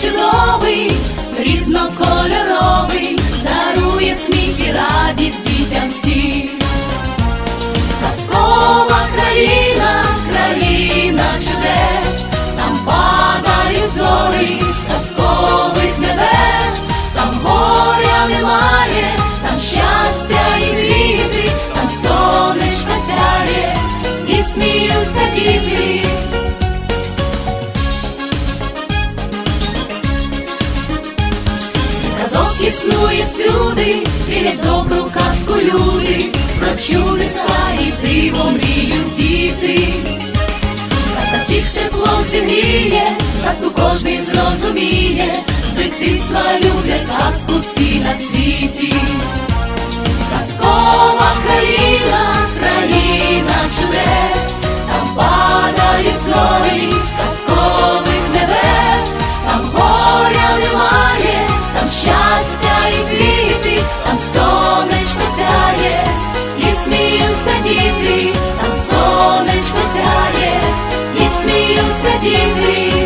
чудовий, різнокольоровий, дарує сміх і радість дітям всім. Казкова країна, країна чудес, там падають зорі з казкових небес, там горя немає, там щастя і квіти, там сонечко сяє, і сміються діти. Існує всюди, вірять добру казку люди, про чудеса і диво мріють діти. Казка всіх теплом зігріє, казку кожний зрозуміє, з дитинства люблять казку всі на світі. Казкова країна діти, там сонечко сяє, і сміються діти.